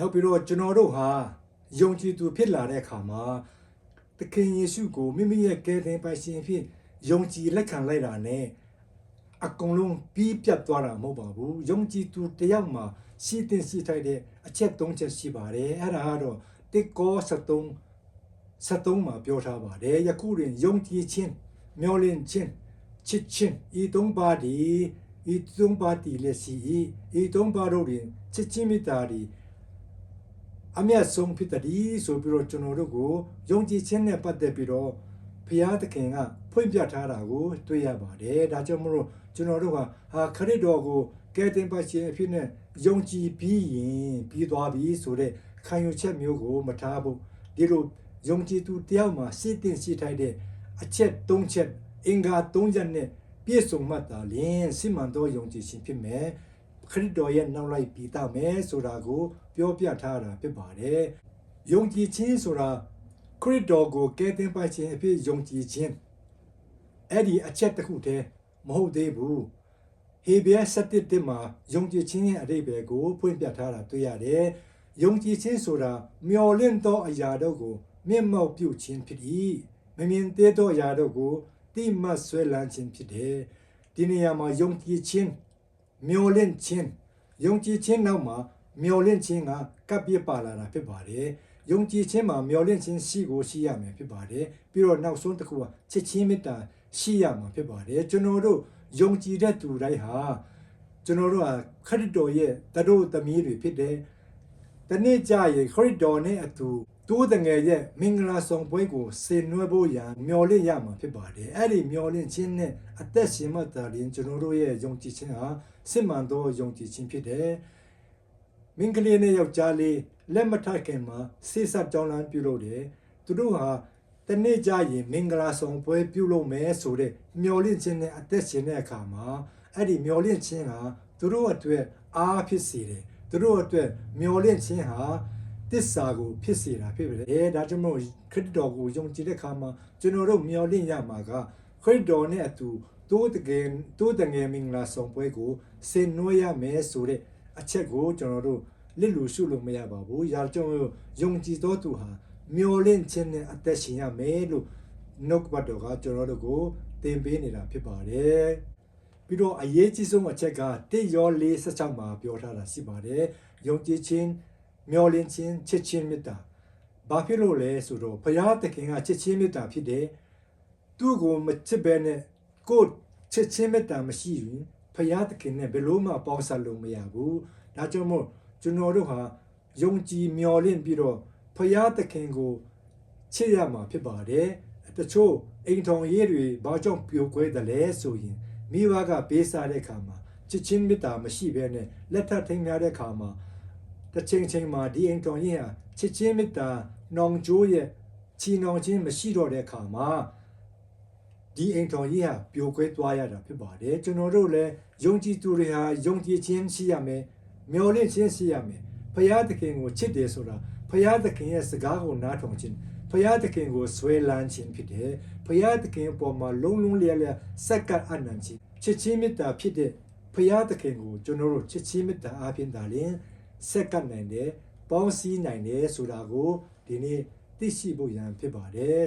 နောက်ပြီးတော့ကျွန်တော်တို့ဟာယုံကြည်သူဖြစ်လာတဲ့အခါမှာသခင်ယေရှုကိုမိမိရဲ့ကယ်တင်ပိုင်ရှင်ဖြစ်ယုံကြည်လက်ခံလိုက်တာနဲ့အကုန်လုံးပြီးပြတ်သွားတာမဟုတ်ပါဘူးယုံကြည်သူတစ်ယောက်မှာရှိတင်ရှိထိုက်တဲ့အချက်၃ချက်ရှိပါတယ်အဲ့ဒါကတော့တစ်ကော73 73မှာပြောထားပါတယ်ယခုတွင်ယုံကြည်ခြင်းမျှော်လင့်ခြင်းချစ်ခြင်းဤသုံးပါးဒီဤသုံးပါးတည်လက်ရှိ၏ဤသုံးပါးတို့တွင်ချစ်ခြင်းမေတ္တာသည် အမျက်ဆုံးဖြစ်သည်ဆိုပြီးတော့ကျွန်တော်တို့ကိုယုံကြည်ခြင်းနဲ့ပတ်သက်ပြီးတော့ဘုရားသခင်ကဖွင့်ပြထားတာကိုတွေ့ရပါတယ်ဒါကြောင့်မလို့ကျွန်တော်တို့ကဟာခရစ်တော်ကိုကယ်တင်ပါခြင်းအဖြစ်နဲ့ယုံကြည်ပြီးရင်ပြီးသွားပြီဆိုတဲ့ခံယူချက်မျိုးကိုမထားဖို့ဒီလိုယုံကြည်သူတယောက်မှာစိတ်တင်ရှိထိုက်တဲ့အချက်၃ချက်အင်္ဂါ၃ချက်နဲ့ပြည့်စုံမှတ်တာလင်စိမန်တော်ယုံကြည်ခြင်းဖြစ်မယ် ခရစ်တော်ရဲ့နောက်လိုက်ပြီးသားမယ်ဆိုတာကိုပြောပြထားတာဖြစ်ပါတယ်ယုံကြည်ခြင်းဆိုတာခရစ်တော်ကိုကယ်တင်ပါခြင်းအဖြစ်ယုံကြည်ခြင်းအဲ့ဒီအချက်တစ်ခုတည်းမဟုတ်သေးဘူးဟေဘရဲ7တစ်မှာယုံကြည်ခြင်းရဲ့အရေးပဲကိုဖွင့်ပြထားတာတွေ့ရတယ်။ယုံကြည်ခြင်းဆိုတာမျော်လင့်သောအရာတို့ကိုမျက်မှောက်ပြုခြင်းဖြစ်၏။မမြင်သေးသောအရာတို့ကိုတိမတ်ဆွဲလန်းခြင်းဖြစ်တယ်။ဒီနေရာမှာယုံကြည်ခြင်း မျော်လင့်ခြင်းယုံကြည်ခြင်းနောက်မှာမျော်လင့်ခြင်းကကပ်ပြစ်ပါလာတာဖြစ်ပါတယ်။ယုံကြည်ခြင်းမှာမျော်လင့်ခြင်းရှိကိုရှိရမယ်ဖြစ်ပါတယ်။ပြီးတော့နောက်ဆုံးတစ်ခုကချစ်ချင်းမေတ္တာရှိရမှာဖြစ်ပါတယ်။ကျွန်တော်တို့ယုံကြည်တဲ့သူတိုင်းဟာကျွန်တော်တို့ဟာခရစ်တော်ရဲ့တတို့သမီးတွေဖြစ်တယ်။တနေ့ကျရင်ခရစ်တော်နဲ့အတူ တူးတငယ်ရဲ့မင်္ဂလာဆောင်ပွဲကိုဆင်နွှဲဖို့ရန်မျှော်လင့်ရမှာဖြစ်ပါတယ်။အဲ့ဒီမျှော်လင့်ခြင်းနဲ့အသက်ရှင်မှသာလျှင်ကျွန်တော်တို့ရဲ့ယုံကြည်ခြင်းဟာစစ်မှန်သောယုံကြည်ခြင်းဖြစ်တယ်။မင်္ဂလေးနဲ့ယောက်ျားလေးလက်မထခင်မှာဆေးဆက်ကြောင်းလမ်းပြုလုပ်တယ်။သူတို့ဟာတနေ့ကျရင်မင်္ဂလာဆောင်ပွဲပြုလုပ်မယ်ဆိုတဲ့မျှော်လင့်ခြင်းနဲ့အသက်ရှင်တဲ့အခါမှာအဲ့ဒီမျှော်လင့်ခြင်းဟာသူတို့အတွက်အားဖြစ်စေတယ်သူတို့အတွက်မျှော်လင့်ခြင်းဟာ တစ္ဆာကိုဖြစ်စေတာဖြစ်တယ်ဒါကြောင့်မို့ခရစ်တော်ကိုယုံကြည်တဲ့အခါမှာကျွန်တော်တို့မျှော်လင့်ရမှာကခရစ်တော်နဲ့အတူတိုးတကယ်တိုးတငယ်မင်္ဂလာဆောင်ပွဲကိုဆင်နွှဲရမယ်ဆိုတဲ့အချက်ကိုကျွန်တော်တို့လစ်လူရှုလို့မရပါဘူး။ရာကြောင့်ယုံကြည်သောသူဟာမျော်လင့်ခြင်းနဲ့အသက်ရှင်ရမယ်လို့နှုတ်ကပတ်တော်ကကျွန်တော်တို့ကိုသင်ပေးနေတာဖြစ်ပါတယ်။ပြီးတော့အရေးကြီးဆုံးအချက်ကတိရောလေး16မှာပြောထားတာရှိပါတယ်။ယုံကြည်ခြင်း မျော်လင့်ခြင်းချစ်ခြင်းမေတ္တာဘာဖြစ်လို့လဲဆိုတော့ဘုရားသခင်ကချစ်ခြင်းမေတ္တာဖြစ်တယ်။သူ့ကိုမချစ်ဘဲနဲ့ကိုယ်ချစ်ခြင်းမေတ္တာမရှိရင်ဘုရားသခင်နဲ့ဘယ်လို့မှပေါင်းစပ်လို့မရဘူး။ဒါကြောင့်မို့ကျွန်တော်တို့ဟာယုံကြည်မျှော်လင့်ပြီးတော့ဖရာသခင်ကိုချစ်ရမှာဖြစ်ပါတယ်တချို့အိမ်ထောင်ရေးတွေဘာကြောင့်ပြိုကွဲတယ်လဲဆိုရင်မိဘကပေးစားတဲ့ခါမှာချစ်ချင်းမေတ္တာမရှိဘဲနဲ့လက်ထပ်ထိန်များတဲ့ခါမှာ တစ်ချိန်ချိန်မှာဒီအိမ်ထောင်ရေးဟာချစ်ချင်းမေတ္တာနောင်ကျိုးရဲ့ချီနှောင်ခြင်းမရှိတော့တဲ့ခါမှာဒီအိမ်ထောင်ရေးဟာပြိုကွဲသွားရတာဖြစ်ပါတယ်ကျွန်တော်တို့လည်းယုံကြည်သူတွေဟာယုံကြည်ခြင်းရှိရမယ်မျှော်လင့်ခြင်းရှိရမယ်ဖရာသခင်ကိုချစ်တယ်ဆိုတာဖရာသခင်ရဲ့စကားကိုနားထောင်ခြင်းဖရာသခင်ကိုဆွဲလန်းခြင်းဖြစ်တယ်ဖရာသခင်အပေါ်မှာလုံးလုံးလျက်လျက်စက္ကပ်အနံ့ခြင်းချစ်ချင်းမေတ္တာဖြစ်တဲ့ဖရာသခင်ကိုကျွန်တော်တို့ချစ်ချင်းမေတ္တာအားဖြင့်ဒါလျှင် စက္ကပ်နိုင်တယ်ပေါင်းစည်းနိုင်တယ်ဆိုတာကိုဒီနေ့သိရှိဖို့ရန်ဖြစ်ပါတယ်